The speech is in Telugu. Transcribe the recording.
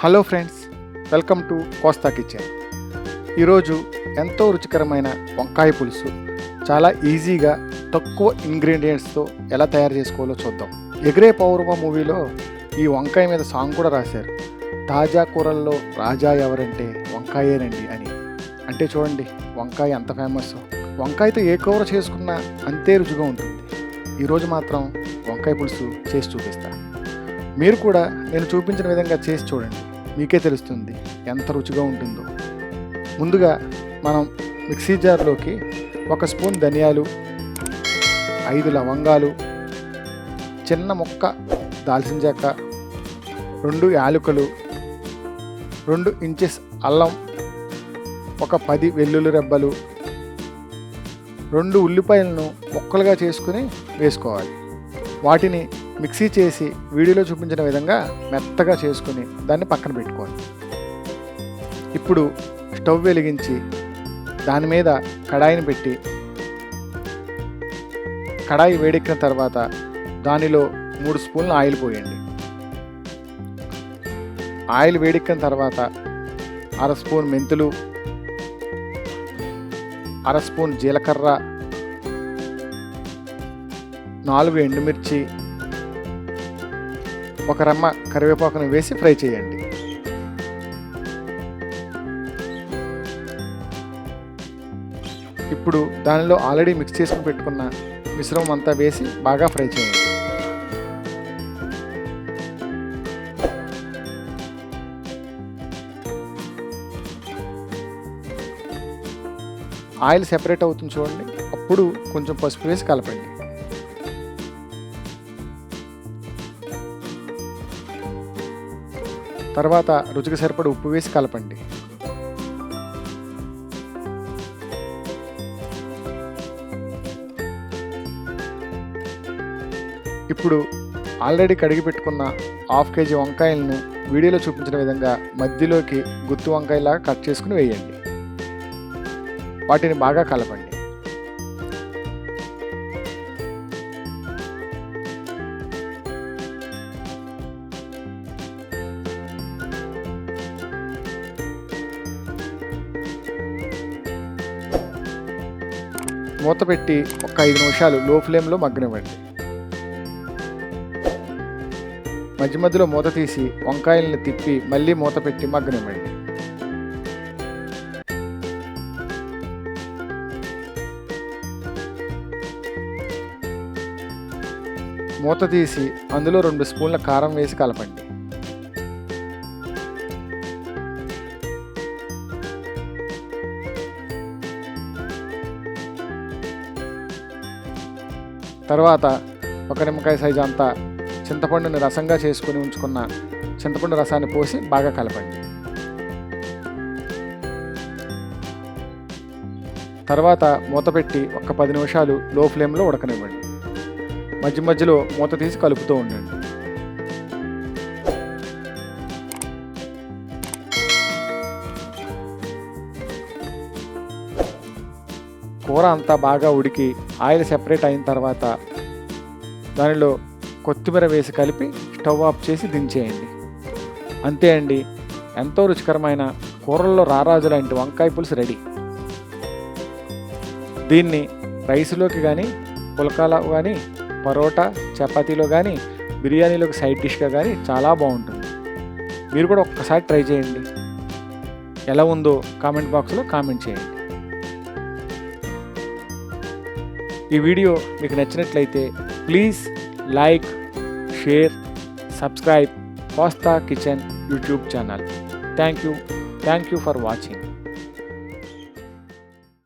Hello friends welcome to Kosta kitchen. ఈరోజు ఎంతో రుచికరమైన వంకాయ పులుసు. చాలా ఈజీగా తక్కువ ఇంగ్రీడియంట్స్తో ఎలా తయారు చేసుకోవాలో చూద్దాం. ఎగిరే పౌర్వ మూవీలో ఈ వంకాయ మీద సాంగ్ కూడా రాశారు. తాజా కూరల్లో రాజా ఎవరంటే వంకాయేనండి అని. అంటే చూడండి వంకాయ ఎంత ఫేమస్. వంకాయతో ఏ కూర చేసుకున్నా అంతే రుచిగా ఉంటుంది. ఈరోజు మాత్రం వంకాయ పులుసు చేసి చూపిస్తాను. మీరు కూడా నేను చూపించిన విధంగా చేసి చూడండి. మీకే తెలుస్తుంది ఎంత రుచిగా ఉంటుందో. ముందుగా మనం మిక్సీ జార్లోకి ఒక స్పూన్ ధనియాలు ఐదు లవంగాలు చిన్న ముక్క దాల్చిన చెక్క రెండు యాలకులు రెండు ఇంచెస్ అల్లం ఒక పది వెల్లుల్లి రెబ్బలు రెండు ఉల్లిపాయలను ముక్కలుగా చేసుకుని వేసుకోవాలి. వాటిని మిక్సీ చేసి వీడియోలో చూపించిన విధంగా మెత్తగా చేసుకుని దాన్ని పక్కన పెట్టుకోవాలి. ఇప్పుడు స్టవ్ వెలిగించి దాని మీద కడాయిని పెట్టి కడాయి వేడెక్కిన తర్వాత దానిలో మూడు స్పూన్లు ఆయిల్ పోయండి. ఆయిల్ వేడెక్కిన తర్వాత అర స్పూన్ మెంతులు అర స్పూన్ జీలకర్ర నాలుగు ఎండుమిర్చి ఒక రమ్మ కరివేపాకును వేసి ఫ్రై చేయండి. ఇప్పుడు దానిలో ఆల్రెడీ మిక్స్ చేసుకుని పెట్టుకున్న మిశ్రమం అంతా వేసి బాగా ఫ్రై చేయండి. ఆయిల్ సెపరేట్ అవుతుంది చూడండి. అప్పుడు కొంచెం పసుపు వేసి కలపండి. తర్వాత రుచికి సరిపడి ఉప్పు వేసి కలపండి. ఇప్పుడు ఆల్రెడీ కడిగి పెట్టుకున్న హాఫ్ కేజీ వంకాయలను వీడియోలో చూపించిన విధంగా మధ్యలోకి గుత్తి వంకాయలాగా కట్ చేసుకుని వేయండి. వాటిని బాగా కలపండి. మూత పెట్టి ఒక ఐదు నిమిషాలు లో ఫ్లేమ్లో మగ్గనివ్వండి. మధ్య మధ్యలో మూత తీసి వంకాయల్ని తిప్పి మళ్ళీ మూత పెట్టి మగ్గనివ్వండి. మూత తీసి అందులో రెండు స్పూన్ల కారం వేసి కలపండి. తర్వాత ఒక నిమ్మకాయ సైజు అంతా చింతపండుని రసంగా చేసుకుని ఉంచుకున్న చింతపండు రసాన్ని పోసి బాగా కలపండి. తర్వాత మూత పెట్టి ఒక పది నిమిషాలు లో ఫ్లేమ్లో ఉడకనివ్వండి. మధ్య మధ్యలో మూత తీసి కలుపుతూ ఉండండి. కూర అంతా బాగా ఉడికి ఆయిల్ సెపరేట్ అయిన తర్వాత దానిలో కొత్తిమీర వేసి కలిపి స్టవ్ ఆఫ్ చేసి దించేయండి. అంతే అండి. ఎంతో రుచికరమైన కూరల్లో రారాజు లాంటి వంకాయ పులుసు రెడీ. దీన్ని రైస్లోకి కానీ పులకాలో కానీ పరోటా చపాతీలో కానీ బిర్యానీలోకి సైడ్ డిష్గా కానీ చాలా బాగుంటుంది. మీరు కూడా ఒక్కసారి ట్రై చేయండి. ఎలా ఉందో కామెంట్ బాక్స్లో కామెంట్ చేయండి. ఈ వీడియో మీకు నచ్చినట్లయితే please like share subscribe pasta kitchen YouTube channel thank you thank you for watching